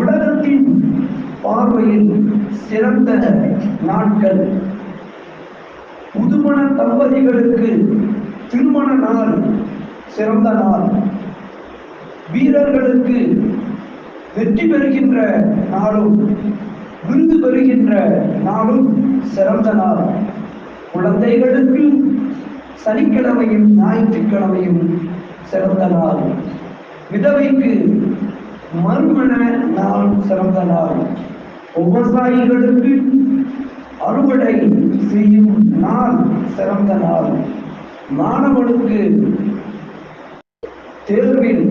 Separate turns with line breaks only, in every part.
உலகத்தின் பார்வையில் சிறந்த நாட்கள் புதுமண தம்பதிகளுக்கு திருமண நாள் சிறந்த நாள் வீரர்களுக்கு வெற்றி பெறுகின்ற நாளும் விருது பெறுகின்ற நாளும் சிறந்த நாள் குழந்தைகளுக்கு சனிக்கிழமையும் ஞாயிற்றுக்கிழமையும் சிறந்த நாள் விதவைக்கு மறுமண நாள் சிறந்த நாள் விவசாயிகளுக்கு அறுவடை செய்யும் நாள் சிறந்த நாள் மாணவனுக்கு தேர்வில்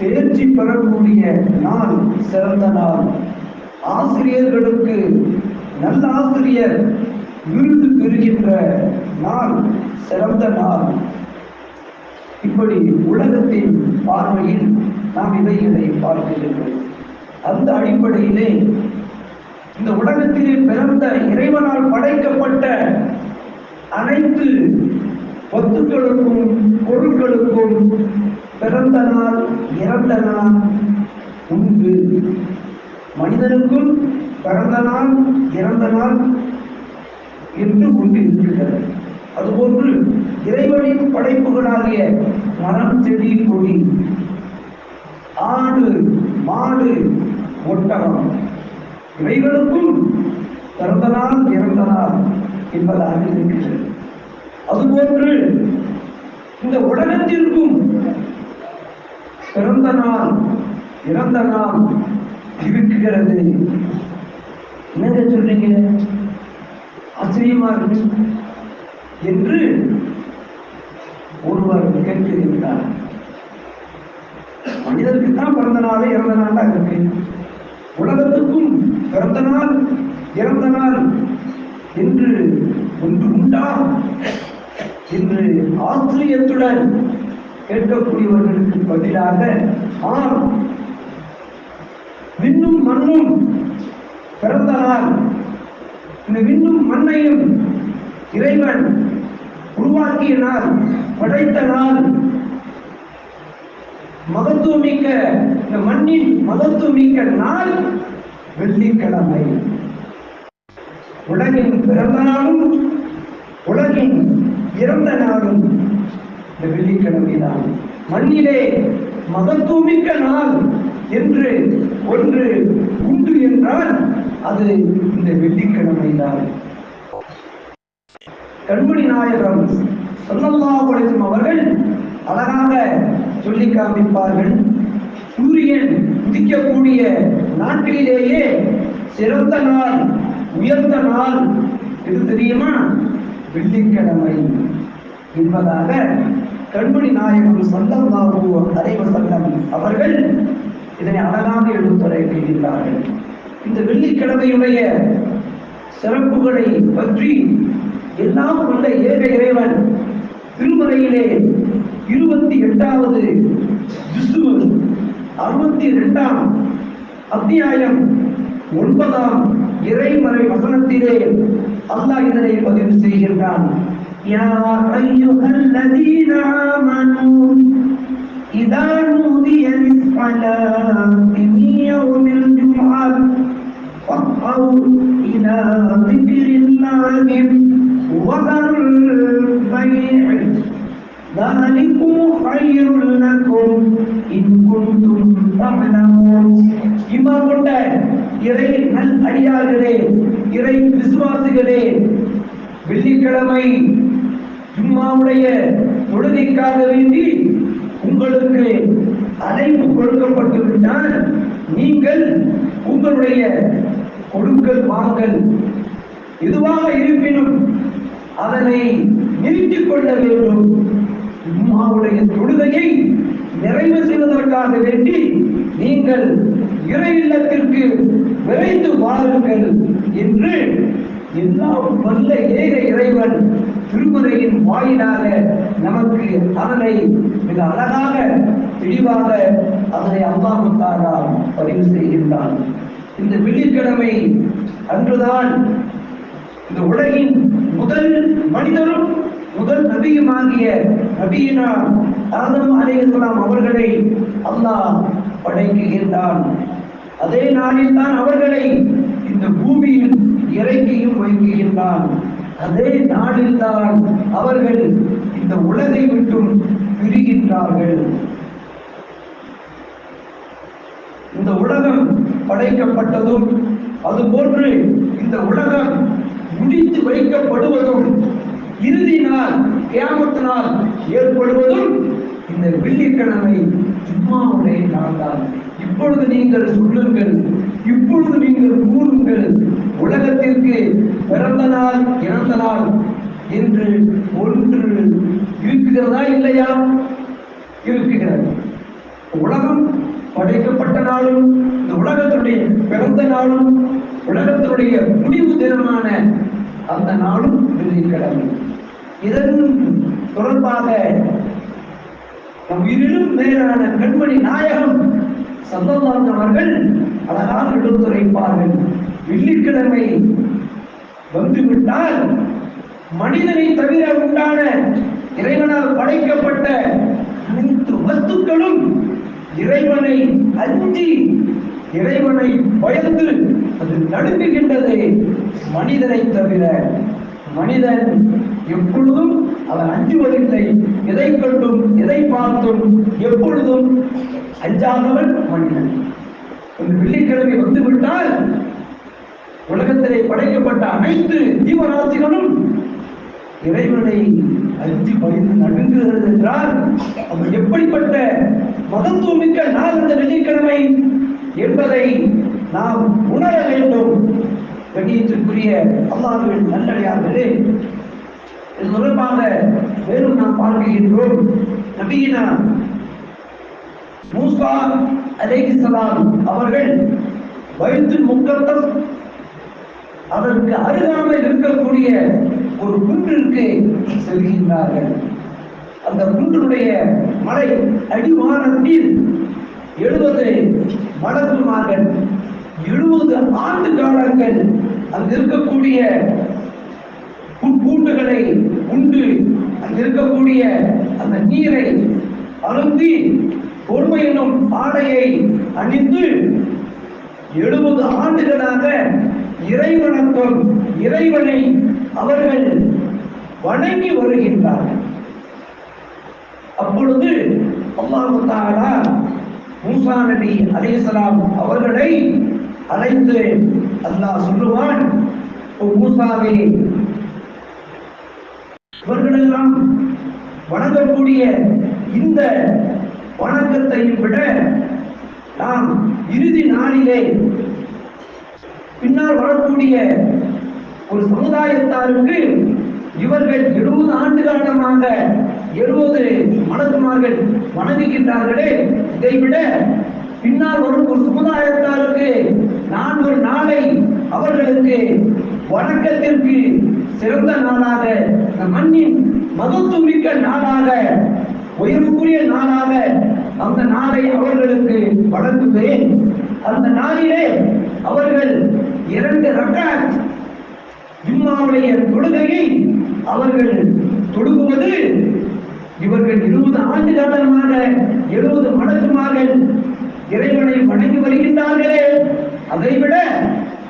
தேர்ச்சி பெறக்கூடிய நாள் சிறந்த நாள் ஆசிரியர்களுக்கு நல்ல ஆசிரியர் விருது பெறுகின்ற நாள் சிறந்த நாள் இப்படி உலகத்தின் பார்வையில் நாம் இவைகளை பார்க்கிறீர்கள் அந்த அடிப்படையிலே இந்த உலகத்திலே பிறந்த இறைவனால் படைக்கப்பட்ட அனைத்து பத்துக்களுக்கும் பொருட்களுக்கும் பிறந்த நாள் இறந்த நாள் உண்டு மனிதனுக்கும் பிறந்த நாள் இறந்த நாள் என்று உண்டு இருக்கிறது அதுபோன்று இறைவனின் படைப்புகளாகிய மரம் செடி கொடி ஆடு மாடு ஒட்டகம் இவைகளுக்கும் பிறந்த நாள் என்பதாக இருக்கிறது அதுபோன்று இந்த உலகத்திற்கும் பிறந்த நாள் இறந்த நாள் இருக்கிறது என்னங்க சொல்றீங்க ஆச்சரியமா இருக்கு என்று ஒருவர் கேட்டிருக்கிறார் மனிதனுக்கு தான் பிறந்த நாளே இறந்த நாளாக இருக்கு உலகத்துக்கும் பிறந்த நாள் இறந்த நாள் என்று ஒன்று உண்டா என்று ஆத்திரியத்துடன் கேட்கக்கூடியவர்களுக்கு பதிலாக ஆம் விண்ணும் மண்ணும் பிறந்த நாள் இந்த விண்ணும் மண்ணையும் இறைவன் உருவாக்கிய நாள் படைத்த நாள் மகத்துவமிக்க இந்த மண்ணின் மகத்துவமிக்க நாள் வெள்ளிக்கிழமை உலகின் பிறந்த நாளும் உலகின் இறந்த நாளும் இந்த வெள்ளிக்கிழமை தான் மண்ணிலே மகத்துவமிக்க நாள் என்று ஒன்று உண்டு என்றால் அது இந்த வெள்ளிக்கிழமை தான் கண்மணி நாயகம் சொல்லல்லா அவர்கள் அழகாக சொல்லி காமிப்பார்கள் சூரியன் உதிக்கக்கூடிய நாட்களிலேயே சிறந்த நாள் உயர்ந்த நாள் எது தெரியுமா வெள்ளிக்கிழமை என்பதாக கண்மணி நாயகம் சொந்தம் பாபு அரைவ சங்கம் அவர்கள் இதனை அழகாக எடுத்துரைக்கின்றார்கள் இந்த வெள்ளிக்கிழமையுடைய சிறப்புகளை பற்றி எல்லாம் உள்ள ஏக இறைவன் திருமலையிலே இருபத்தி எட்டாவது அறுபத்தி இரண்டாம் அத்தியாயம் ஒன்பதாம் இறைமறை வசனத்திலே அல்லாஹ் இதனை பதிவு செய்கின்றான் يا أيها الذين آمنوا إذا نودي للصلاة من يوم الجمعة فاسعوا إلى ذكر الله وذروا البيع ذلكم خير لكم إن كنتم تعلمون இம்மா கொண்ட இறை நல் அடியார்களே இறை விசுவாசிகளே வெள்ளிக்கிழமை ஜும்மாவுடைய தொழுகைக்காக வேண்டி உங்களுக்கு அழைப்பு கொடுக்கப்பட்டுவிட்டால் நீங்கள் உங்களுடைய கொடுக்கல் வாங்கல் எதுவாக இருப்பினும் அதனை நிறுத்திக் கொள்ள வேண்டும் ஜும்மாவுடைய தொழுகையை நிறைவு செய்வதற்காக வேண்டி நீங்கள் இறை இல்லத்திற்கு விரைந்து வாருங்கள் என்று எல்லாம் வல்ல ஏக இறைவன் திருமுறையின் வாயிலாக நமக்கு அதனை மிக அழகாக தெளிவாக அதனை அல்லாமுத்தாரா பதிவு செய்கின்றான் இந்த வெள்ளிக்கிழமை அன்றுதான் இந்த உலகின் முதல் மனிதரும் முதல் நபியுமாகிய நபியினா ஆதம் அலையலாம் அவர்களை அல்லாஹ் படைக்குகின்றான் அதே நாளில் தான் அவர்களை இந்த பூமியில் இறங்கியும் வைக்குகின்றான் அதே நாளில் தான் அவர்கள் இந்த உலகை விட்டும் பிரிகின்றார்கள் இந்த உலகம் படைக்கப்பட்டதும் அதுபோன்று இந்த உலகம் முடித்து வைக்கப்படுவதும் இறுதி நாள் நாள் ஏற்படுவதும் இந்த வெள்ளிக்கிழமை சும்மாவுடைய நாள்தான் இப்பொழுது நீங்கள் சொல்லுங்கள் இப்பொழுது நீங்கள் கூறுங்கள் உலகத்திற்கு பிறந்த நாள் இறந்த நாள் என்று ஒன்று இருக்கிறதா இல்லையா இருக்கிறது உலகம் படைக்கப்பட்ட நாளும் இந்த உலகத்தினுடைய பிறந்த நாளும் உலகத்தினுடைய முடிவு தினமான அந்த நாளும் வெள்ளிக்கிழமை இதன் தொடர்பாக உயிரிலும் மேலான கண்மணி நாயகம் சந்தமான் அவர்கள் அழகாக எடுத்துரைப்பார்கள் வெள்ளிக்கிழமை வந்துவிட்டால் மனிதனை தவிர உண்டான இறைவனால் படைக்கப்பட்ட அனைத்து வஸ்துக்களும் இறைவனை அஞ்சி இறைவனை பயந்து அது நடுங்குகின்றது மனிதனை தவிர மனிதன் எப்பொழுதும் அவர் அஞ்சுவதில்லை எதை கண்டும் எதை பார்த்தும் எப்பொழுதும் அஞ்சாதவன் மனிதன் இந்த வெள்ளிக்கிழமை விட்டால் உலகத்திலே படைக்கப்பட்ட அனைத்து ஜீவராசிகளும் இறைவனை அஞ்சு பயந்து நடுங்குகிறது என்றால் அவன் எப்படிப்பட்ட மகத்துவமிக்க நாள் இந்த வெள்ளிக்கிழமை என்பதை நாம் உணர வேண்டும் கண்ணியத்திற்குரிய அல்லாவின் நல்லடியார்களே தொடர்பாக மேலும் நாம் பார்க்கின்றோம் நபீனா மூசா அலேஹிசலாம் அவர்கள் வயிற்று முக்கத்தம் அதற்கு அருகாமல் இருக்கக்கூடிய ஒரு குன்றிற்கு செல்கின்றார்கள் அந்த குன்றினுடைய மலை அடிவானத்தில் எழுபது மடக்குமார்கள் எழுபது ஆண்டு காலங்கள் அங்கிருக்கக்கூடிய புற்பூண்டுகளை உண்டு அங்கிருக்கக்கூடிய இருக்கக்கூடிய அந்த நீரை அழுந்தி பொறுமை என்னும் ஆடையை அணிந்து எழுபது ஆண்டுகளாக இறைவணக்கம் இறைவனை அவர்கள் வணங்கி வருகின்றார்கள் அப்பொழுது அல்லாஹு தாலா மூசா நபி அலிசலாம் அவர்களை அழைத்து அல்லாஹ் சொல்லுவான் மூசாவே இவர்களெல்லாம் வணங்கக்கூடிய இந்த வணக்கத்தையும் விட நாம் இறுதி நாளிலே பின்னால் வரக்கூடிய ஒரு சமுதாயத்தாருக்கு இவர்கள் எழுபது ஆண்டு காலமாக எழுபது மனதுமார்கள் வணங்குகின்றார்களே இதைவிட பின்னால் வரும் ஒரு சமுதாயத்தாருக்கு நான் ஒரு நாளை அவர்களுக்கு வணக்கத்திற்கு சிறந்த நாளாக மண்ணின் மகத்துவமிக்க நாளாக உயர்வுக்குரிய நாளாக அந்த நாளை அவர்களுக்கு வழங்குகிறேன் அந்த நாளிலே அவர்கள் இரண்டு ரக்கார் ஜும்மாவுடைய தொழுகையை அவர்கள் தொழுகுவது இவர்கள் இருபது ஆண்டு காலமாக எழுபது மடங்குமாக இறைவனை வணங்கி வருகின்றார்களே அதைவிட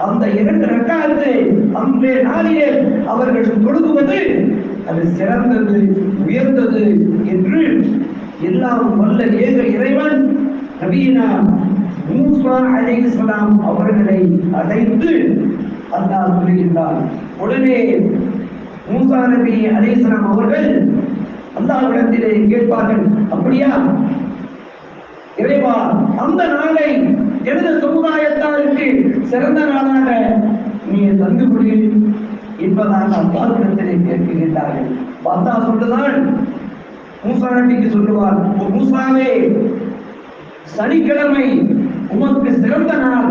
அந்த இரண்டு ரக்காயத்தை அன்றைய நாளிலே அவர்கள் தொழுகுவது அது சிறந்தது உயர்ந்தது என்று எல்லாம் வல்ல ஏக இறைவன் நவீனா மூசா அலை அவர்களை அடைந்து அல்லாஹ் சொல்லுகின்றார் உடனே மூசா நபி அலை அவர்கள் அல்லாஹ்விடத்திலே கேட்பார்கள் அப்படியா இறைவா அந்த நாளை எழுத சமுதாயத்தாருக்கு சிறந்த நாளாக நீ தந்து கொடு என்பதாக அப்பாத்திரத்திலே கேட்கின்றார்கள் பார்த்தா சொல்லுதான் மூசா சொல்லுவார் மூசாவே சனிக்கிழமை உமக்கு சிறந்த நாள்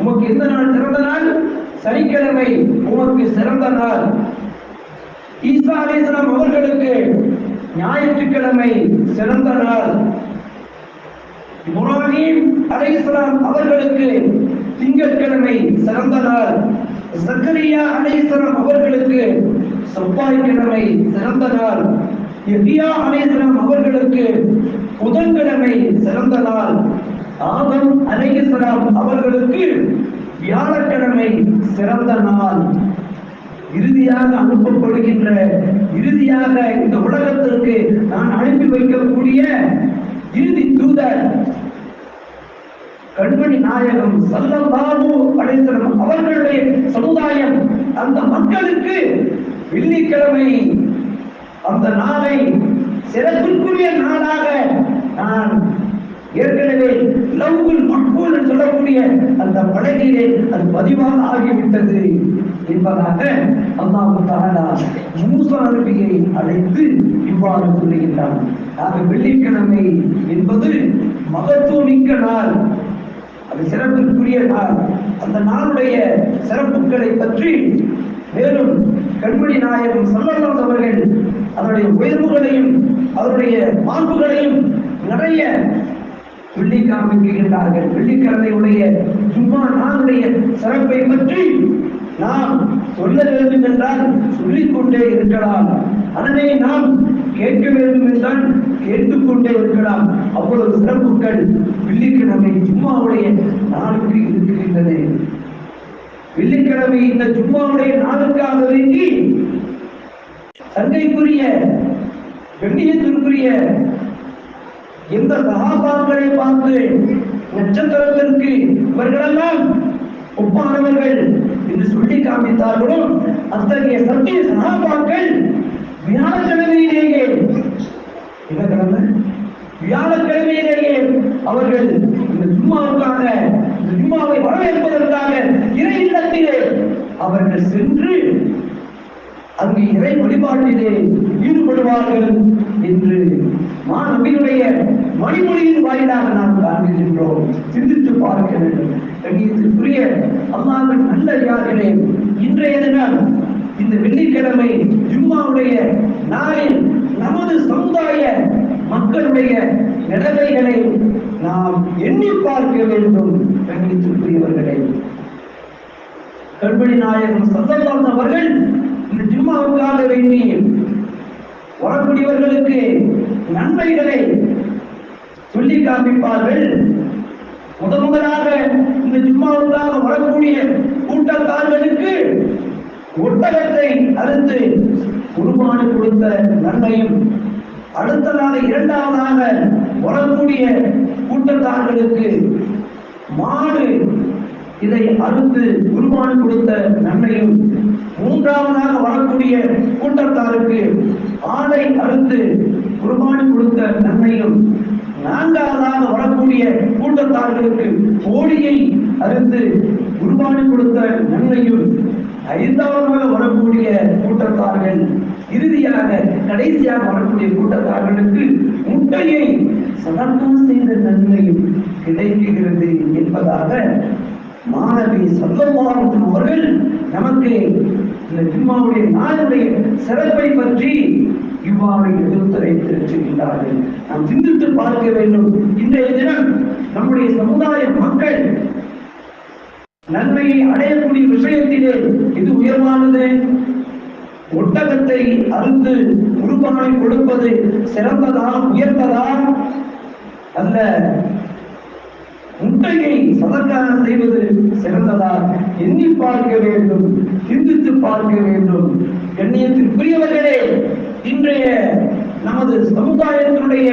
உமக்கு எந்த நாள் சிறந்த நாள் சனிக்கிழமை உமக்கு சிறந்த நாள் ஈசா அவர்களுக்கு ஞாயிற்றுக்கிழமை சிறந்த நாள் இப்ராஹிம் அலைஹிஸ்ஸலாம் அவர்களுக்கு திங்கட்கிழமை சிறந்த நாள் சக்கரியா அலைஹிஸ்ஸலாம் அவர்களுக்கு செவ்வாய்க்கிழமை சிறந்த நாள் எபியா அலைஹிஸ்ஸலாம் அவர்களுக்கு புதன்கிழமை சிறந்த நாள் ஆதம் அலைஹிஸ்ஸலாம் அவர்களுக்கு வியாழக்கிழமை சிறந்த நாள் இறுதியாக அனுப்பப்படுகின்ற இறுதியாக இந்த உலகத்திற்கு நான் அனுப்பி வைக்கக்கூடிய இறுதி தூதர் கண்மணி நாயகம் சல்லபாபு அடைந்தனம் அவர்களுடைய சமுதாயம் அந்த மக்களுக்கு வெள்ளிக்கிழமை அந்த நாளை சிறப்பிற்குரிய நாளாக நான் ஏற்கனவே லவ்வில் மக்பூல் சொல்லக்கூடிய அந்த படகிலே அது பதிவாக ஆகிவிட்டது என்பதாக அல்லாஹு தாலா மூசா நபியை அழைத்து இவ்வாறு சொல்லுகின்றார் ஆக வெள்ளிக்கிழமை என்பது மகத்துவமிக்க நாள் அது சிறப்பிற்குரிய நாள் அந்த நாளுடைய சிறப்புகளை பற்றி மேலும் கண்மணி நாயகம் சல்லல்லாஸ் அவர்கள் அதனுடைய உயர்வுகளையும் அதனுடைய மாண்புகளையும் நிறைய வெள்ளி காமிக்கின்றார்கள் வெள்ளிக்கிழமையுடைய சும்மா நாளுடைய சிறப்பை பற்றி நாம் சொல்ல வேண்டும் என்றால் சொல்லிக்கொண்டே இருக்கலாம் அதனை நாம் கேட்க வேண்டும் என்றால் கேட்டுக்கொண்டே இருக்கலாம் அவ்வளவு சிறப்புகள் வெள்ளிக்கிழமை ஜும்மாவுடைய நாளுக்கு இருக்கின்றன வெள்ளிக்கிழமை இந்த ஜும்மாவுடைய நாளுக்காக வேண்டி சங்கைக்குரிய கண்ணியத்திற்குரிய எந்த சகாபாக்களை பார்த்து நட்சத்திரத்திற்கு இவர்களெல்லாம் ஒப்பானவர்கள் என்று சொல்லி காமித்தார்களும் அத்தகைய சத்திய சகாபாக்கள் வியாழக்கிழமையிலேயே என்ன வியாழக்கிழமையிலேயே அவர்கள் இந்த ஜும்மாவுக்காக இந்த ஜும்மாவை வரவேற்பதற்காக இறை இல்லத்திலே அவர்கள் சென்று அங்கு இறை வழிபாட்டிலே ஈடுபடுவார்கள் என்று மாணவியினுடைய மணிமொழியின் வாயிலாக நாம் காண்கின்றோம் சிந்தித்து பார்க்க வேண்டும் கண்ணியத்திற்குரிய அல்லாவின் நல்ல யாரிலே இன்றைய தினம் இந்த வெள்ளிக்கிழமை ஜும்மாவுடைய நாளில் நமது சமுதாய மக்களுடைய நிலைமைகளை நாம் எண்ணி பார்க்க வேண்டும் கண்ணித்துக்குரியவர்களை கண்பணி நாயகம் சந்தர்தான் அவர்கள் இந்த ஜும்மாவுக்காக வேண்டி வரக்கூடியவர்களுக்கு நன்மைகளை சொல்லி காமிப்பார்கள் முதன் முதலாக இந்த ஜும்மாவுக்காக வரக்கூடிய கூட்டத்தார்களுக்கு ஒட்டகத்தை அறுத்து குருமானு கொடுத்த நன்மையும் அடுத்த நாள் இரண்டாவதாக வரக்கூடிய கூட்டத்தார்களுக்கு மாடு இதை அறுத்து குருபான் கொடுத்த நன்மையும் மூன்றாவதாக வரக்கூடிய கூட்டத்தாருக்கு ஆடை அறுத்து குருபான் கொடுத்த நன்மையும் நான்காவதாக வரக்கூடிய கூட்டத்தார்களுக்கு கோழியை அறுத்து குருபான் கொடுத்த நன்மையும் ஐந்தாவது வரக்கூடிய கூட்டத்தார்கள் இறுதியாக கடைசியாக வரக்கூடிய கூட்டத்தார்களுக்கு முட்டையை சதர்ப்பம் செய்த நன்மையும் கிடைக்கிறது என்பதாக மாணவி சந்தோமான அவர்கள் நமக்கு இந்த ஜிம்மாவுடைய நாளுடைய சிறப்பை பற்றி இவ்வாறு எடுத்துரைத்திருக்கின்றார்கள் நாம் சிந்தித்து பார்க்க வேண்டும் இன்றைய தினம் நம்முடைய சமுதாய மக்கள் நன்மையை அடையக்கூடிய விஷயத்திலே இது உயர்வானது ஒட்டகத்தை அறுந்து குருபானை கொடுப்பது சிறந்ததா உயர்ந்ததா அல்ல முட்டையை சதற்காரம் செய்வது சிறந்ததா எண்ணி பார்க்க வேண்டும் சிந்தித்து பார்க்க வேண்டும் கண்ணியத்திற்குரியவர்களே இன்றைய நமது சமுதாயத்தினுடைய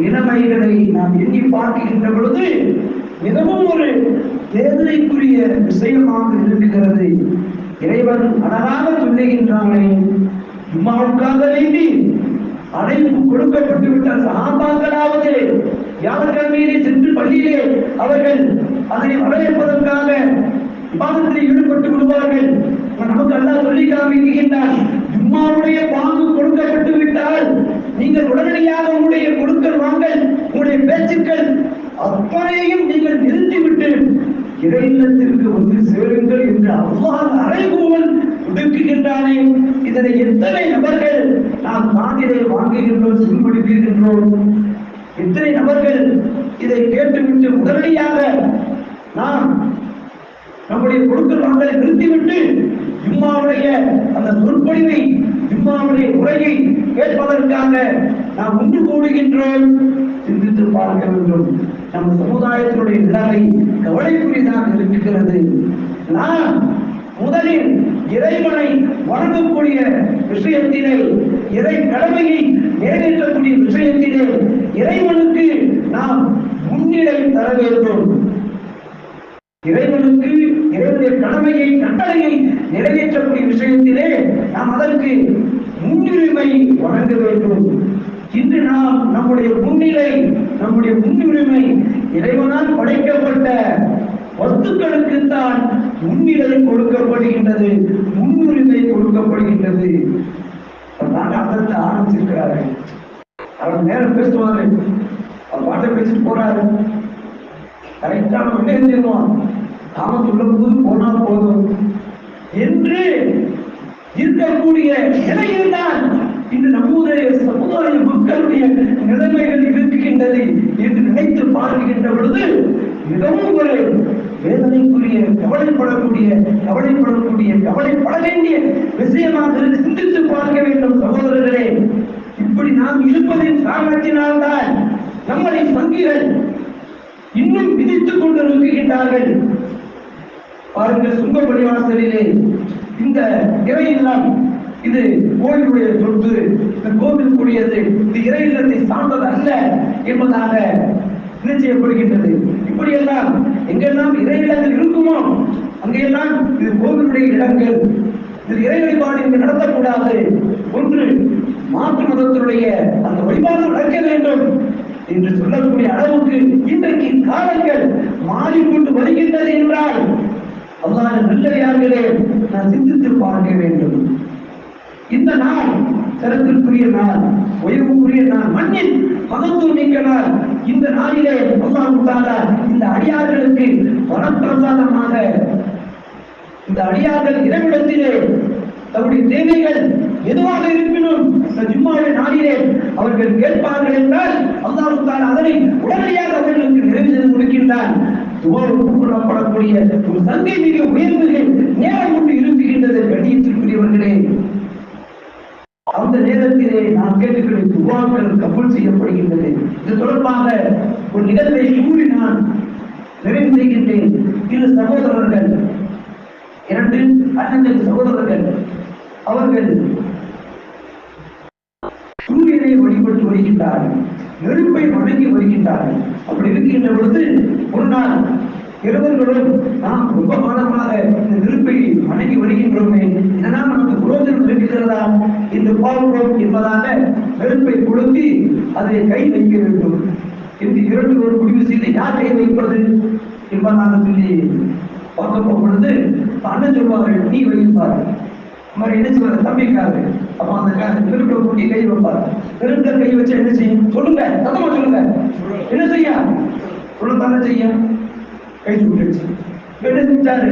நிலைமைகளை நாம் எண்ணி பார்க்கின்ற பொழுது மிகவும் ஒரு வேதனைக்குரிய விஷயமாக இருக்கிறது இறைவன் அழகாக சொல்லுகின்றானே இம்மாவுக்காக வேண்டி அழைப்பு கொடுக்கப்பட்டு விட்ட சகாபாக்களாவது யாவர்கள் மீது சென்று பள்ளியிலே அவர்கள் அதனை வரவேற்பதற்காக விவாதத்தில் ஈடுபட்டு விடுவார்கள் நமக்கு அல்லா சொல்லி காமிக்கின்றார் இம்மாவுடைய பாங்கு கொடுக்கப்பட்டு விட்டால் நீங்கள் உடனடியாக உங்களுடைய கொடுக்கல் வாங்கல் உங்களுடைய பேச்சுக்கள் அத்தனையும் நீங்கள் இறையினத்திற்கு வந்து சேருங்கள் என்று அவ்வாறு அறைகூவல் ஒடுக்குகின்றானே இதனை எத்தனை நபர்கள் நாம் தான் இதை வாங்குகின்றோம் சிம்படுத்துகின்றோம் எத்தனை நபர்கள் இதை கேட்டுவிட்டு உடனடியாக நாம் நம்முடைய கொடுக்கல் நிறுத்திவிட்டு இம்மாவுடைய அந்த சொற்பொழிவை இம்மாவுடைய உரையை கேட்பதற்காக நாம் ஒன்று கூடுகின்றோம் சிந்தித்து பார்க்க வேண்டும் நம் சமுதாயத்தினுடைய நிலைமை கவலைக்குரியதாக இருக்கிறது நாம் முதலில் இறைவனை வணங்கக்கூடிய விஷயத்திலே இறை கடமையை நிறைவேற்றக்கூடிய விஷயத்திலே இறைவனுக்கு நாம் முன்னிலை தர வேண்டும் இறைவனுக்கு இறைவனுடைய கடமையை கட்டளையை நிறைவேற்றக்கூடிய விஷயத்திலே நாம் அதற்கு முன்னுரிமை வழங்க வேண்டும் இன்று நாம் நம்முடைய முன்னிலை நம்முடைய முன்னுரிமை இறைவனால் படைக்கப்பட்ட வஸ்துக்களுக்கு தான் முன்னிலை கொடுக்கப்படுகின்றது முன்னுரிமை கொடுக்கப்படுகின்றது அர்த்தத்தை ஆரம்பிச்சிருக்கிறார்கள் அவர் நேரம் பேசுவாரு அவர் பாட்டை பேசிட்டு போறாரு கரெக்டா நம்ம என்ன காமத்துள்ள நாம சொல்லும் போது போனா போதும் என்று இருக்கக்கூடிய நிலையில் இது நம்முடைய சமுதாய மக்களுடைய நிலைமைகள் இருக்கின்றதை என்று நினைத்து பார்க்கின்ற பொழுது மிகவும் ஒரு வேதனைக்குரிய கவலைப்படக்கூடிய கவலைப்படக்கூடிய கவலைப்பட வேண்டிய விஷயமாக சிந்தித்து பார்க்க வேண்டும் சகோதரர்களே இப்படி நாம் இருப்பதின் காரணத்தினால்தான் நம்மளை வங்கிகள் இன்னும் விதித்துக் கொண்டு நோக்குகின்றார்கள் பாருங்கள் சுங்க பணிவாசலிலே இந்த இறையெல்லாம் இது கோவிலுடைய சொத்து இந்த கோவிலுக்குரியது இது இறை இல்லத்தை சார்ந்தது அல்ல என்பதாக என்ன இப்படியெல்லாம் எங்கெல்லாம் இறை இடங்கள் இருக்குமோ அங்கெல்லாம் இது கோவிலுடைய இடங்கள் இது இறை வழிபாடு இங்கு நடத்தக்கூடாது ஒன்று மாற்று மதத்தினுடைய அந்த வழிபாடு நடக்க வேண்டும் என்று சொல்லக்கூடிய அளவுக்கு இன்றைக்கு காலங்கள் மாறிக்கொண்டு வருகின்றது என்றால் அல்லாத நல்ல நான் சிந்தித்து பார்க்க வேண்டும் இந்த நாள் சிறப்பிற்குரிய நாள் உயர்வுக்குரிய நாள் மண்ணின் மகத்துவம் மிக்க நாள் இந்த நாளிலே அல்லாஹால இந்த அடியார்களுக்கு வரப்பிரசாதமாக இந்த அடியார்கள் இரவிடத்திலே தம்முடைய தேவைகள் எதுவாக இருப்பினும் இந்த ஜும்மாவிய நாளிலே அவர்கள் கேட்பார்கள் என்றால் அல்லாஹு தான் அதனை உடனடியாக அவர்களுக்கு நிறைவு செய்து கொடுக்கின்றார் துவாரப்படக்கூடிய ஒரு சந்தை மிக உயர்வுகள் நேரம் கொண்டு இருப்புகின்றது கண்ணியத்திற்குரியவர்களே அந்த நேரத்திலே நான் கேட்டுக்களுக்கு உருவாக்கள் கபூல் செய்யப்படுகின்றது இது தொடர்பாக ஒரு நிகழ்வை கூறி நான் நிறைவு செய்கின்றேன் இரு சகோதரர்கள் இரண்டு அண்ணன் சகோதரர்கள் அவர்கள் சூரியனை வழிபட்டு வருகின்றார்கள் நெருப்பை வணங்கி வருகின்றார்கள் அப்படி இருக்கின்ற பொழுது ஒரு நாள் இருவர்களும் நாம் ரொம்ப காலமாக இந்த நெருப்பை வணங்கி வருகின்றோமே இதனால் நமக்கு புரோஜனம் இருக்கிறதா என்று பார்க்கிறோம் என்பதாக நெருப்பை கொளுத்தி அதை கை வைக்க வேண்டும் என்று இரண்டு ஒரு முடிவு செய்து யார் கை வைப்பது என்பதாக சொல்லி பார்க்க போகும் பொழுது அண்ணன் சொல்வார்கள் நீ வைப்பார் மாதிரி என்ன சொல்வார் தம்பிக்காரு அப்போ அந்த நெருப்பை கூட்டி கை வைப்பார் நெருப்பை கை வச்சு என்ன செய்யும் சொல்லுங்க சத்தமா சொல்லுங்க என்ன செய்ய சொல்லுங்க என்ன செய்யும் கைது விட்டுச்சு என்ன செஞ்சாரு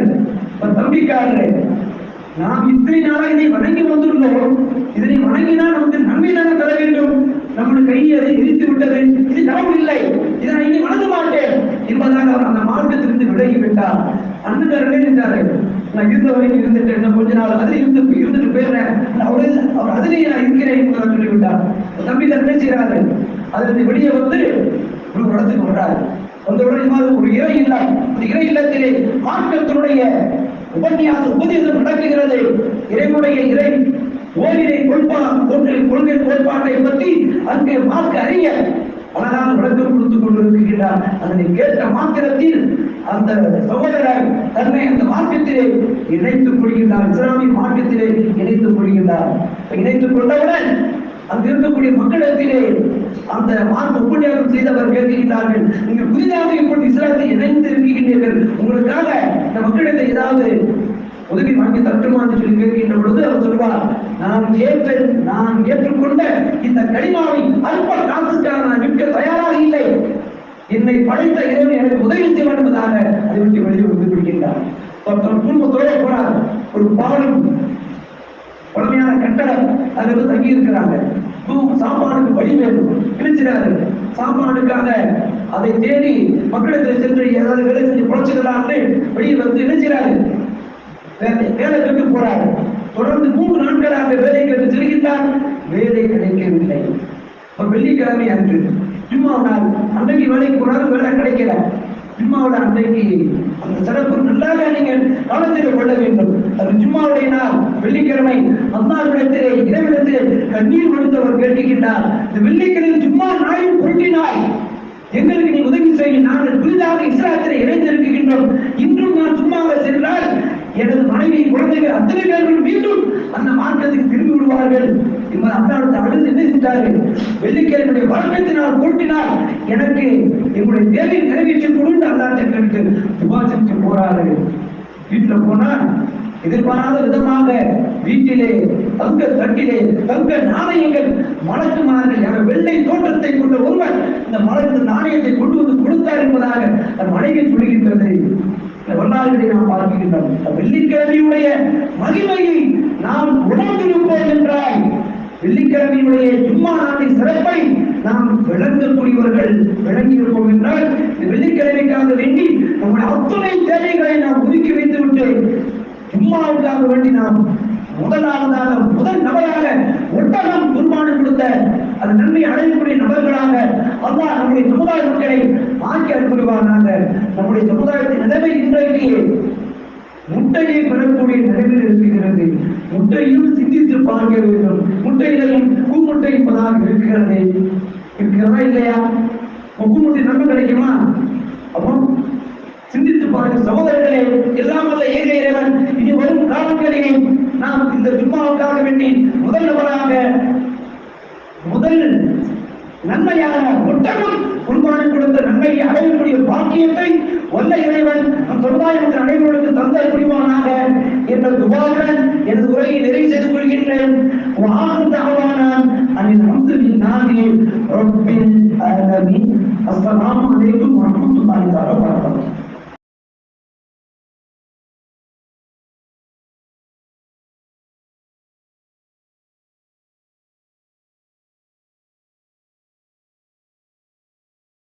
தம்பிக்காரரு நாம் இத்தனை நாளாக இதை வணங்கி வந்துள்ளோம் இதனை வணங்கினால் நமக்கு நன்மை தானே தர வேண்டும் நம்முடைய கையை அதை விரித்து விட்டது இது கடவுள் இல்லை இதை இனி வணங்க மாட்டேன் என்பதாக அவர் அந்த மார்க்கத்திலிருந்து விலகி விட்டார் அந்த இருந்தாரு நான் இருந்த வரைக்கும் இருந்துட்டேன் கொஞ்ச நாள் அதில் இருந்து இருந்துட்டு போயிடுறேன் அவரே அவர் அதிலேயே நான் இருக்கிறேன் என்பதை சொல்லிவிட்டார் தம்பி தான் என்ன செய்யறாரு அதிலிருந்து வெளியே வந்து ஒரு இடத்துக்கு வர்றாரு வந்தவுடன் ஒரு இறை இல்லம் இறை இல்லத்திலே மார்க்கத்தினுடைய உபன்யாச உபதேசம் நடக்குகிறது இறைமுறையை இறை ஓரிரை கொள்பா ஒன்றை கொள்கை கோட்பாட்டை பற்றி அங்கே மார்க்க அறிய அதனால் விளக்கம் கொடுத்துக் கொண்டிருக்கின்றார் அதனை கேட்ட மாத்திரத்தில் அந்த சகோதரர் தன்னை அந்த மார்க்கத்திலே இணைத்துக் கொள்கின்றார் இஸ்லாமிய மார்க்கத்திலே இணைத்துக் கொள்கின்றார் இணைத்துக் கொண்டவுடன் அங்கு இருக்கக்கூடிய மக்களிடத்திலே அந்த மார்க்க உபநியாசம் செய்தவர் கேட்கின்றார்கள் நீங்கள் புதிதாக இப்பொழுது இஸ்லாத்தில் இணைந்து இருக்கின்றீர்கள் உங்களுக்காக இந்த மக்களிடத்தை ஏதாவது உதவி வாங்கி தட்டுமா என்று சொல்லி கேட்கின்ற பொழுது அவர் சொல்வார் நான் ஏற்று நான் ஏற்றுக்கொண்ட இந்த கனிமாவை அல்ப காசுக்காக நான் விற்க தயாராக இல்லை என்னை படைத்த இறைவன் எனக்கு உதவி செய்ய வேண்டுமதாக அதை விட்டு வெளியே வந்து விடுகின்றார் குடும்பத்தோட போனார் ஒரு பாவனம் பழமையான கட்டடம் அதில் தங்கி இருக்கிறாங்க சாமானுக்கு வழி வேண்டும் கிழிச்சிடாரு சாமானுக்காக அதை தேடி மக்களிடத்தில் சென்று ஏதாவது வேலை செஞ்சு புழைச்சுக்கலாம்னு வெளியில் வந்து இணைச்சிடாரு வேலை கட்டு போறாரு தொடர்ந்து மூன்று நாட்களாக வேலை கட்டு செல்கின்றார் வேலை கிடைக்கவில்லை வெள்ளிக்கிழமை அன்று ஜும்மா நாள் அன்றைக்கு வேலைக்கு போனாலும் வேலை கிடைக்கல ஜும்மாவோட அன்றைக்கு அந்த சிறப்பு நல்லாக நீங்கள் கவனத்தில் கொள்ள வேண்டும் அது ஜும்மாவுடைய நாள் வெள்ளிக்கிழமை அல்லாஹ் இடத்திலே கண்ணீர் வடிந்தவர் கேட்டுகின்றார் இந்த வெள்ளிக்கிழமை சும்மா நாயும் புரட்டினாய் எங்களுக்கு நீ உதவி செய்ய நாங்கள் புதிதாக இஸ்ராத்திரை இணைந்திருக்கின்றோம் இன்றும் நான் சும்மாவே சென்றால் எனது மனைவி குழந்தைகள் அத்தனை பேர்கள் மீண்டும் அந்த மாற்றத்துக்கு திரும்பி விடுவார்கள் இவர் அத்தாரத்தை அழுது நினைத்தார்கள் வெள்ளிக்கிழமை வழக்கத்தினால் கூட்டினால் எனக்கு எங்களுடைய தேவையை நிறைவேற்றி கொடுத்து அல்லாத்தை கேட்டு விவாசித்து போறார்கள் வீட்டில் போனால் எதிர்பாராத விதமாக வீட்டிலே தங்க தட்டிலே தங்க நாணயங்கள் மலக்குமார்கள் என வெள்ளை தோற்றத்தை கொண்ட ஒருவர் இந்த மலக்கு நாணயத்தை கொண்டு வந்து கொடுத்தார் என்பதாக மனைவி சொல்கின்றது வரலாறுகளை நாம் பார்க்கின்றோம் வெள்ளிக்கிழமையுடைய மகிமையை நாம் உணர்ந்திருப்போம் என்றாய் வெள்ளிக்கிழமையுடைய சும்மா நாட்டின் சிறப்பை நாம் விளங்கக்கூடியவர்கள் விளங்கியிருப்போம் என்றால் இந்த வெள்ளிக்கிழமைக்காக வேண்டி நம்முடைய அத்துணை தேவைகளை நாம் ஒதுக்கி வைத்துவிட்டு ஜும்மாவுக்காக வேண்டி நாம் முதலாவதாக முதல் நபராக ஒட்டகம் குருமானம் கொடுத்த அது நன்மை அடையக்கூடிய நபர்களாக அல்லாஹ் நம்முடைய சமுதாய மக்களை ஆக்கி அனுப்புவானாக நம்முடைய சமுதாயத்தின் நிலைமை இன்றைக்கு முட்டையை பெறக்கூடிய நிலைமையில் இருக்கிறது முட்டையும் சிந்தித்து பார்க்க வேண்டும் முட்டைகளும் கூமுட்டை இப்பதாக இருக்கிறது இருக்கிறதா இல்லையா கூமுட்டை நன்மை கிடைக்குமா அப்போ சிந்தித்து பாருங்கள் சகோதரர்களே எல்லாம் வல்ல ஏக இனி வரும் காலங்களிலே நாம் இந்த ஜும்மாவுக்காக வேண்டி முதல் நபராக முதல் நன்மையான ஒட்டகம் குர்பானம் கொடுத்த நன்மையை அடையக்கூடிய பாக்கியத்தை வந்த இறைவன் நம் சமுதாயத்தின் அனைவர்களுக்கு தந்த புரிவானாக என்ற துபாகன் எனது உரையை நிறைவு செய்து கொள்கின்றேன் அஸ்லாம் அலைக்கும் வரமத்துல்லாஹி வபரகாத்துஹு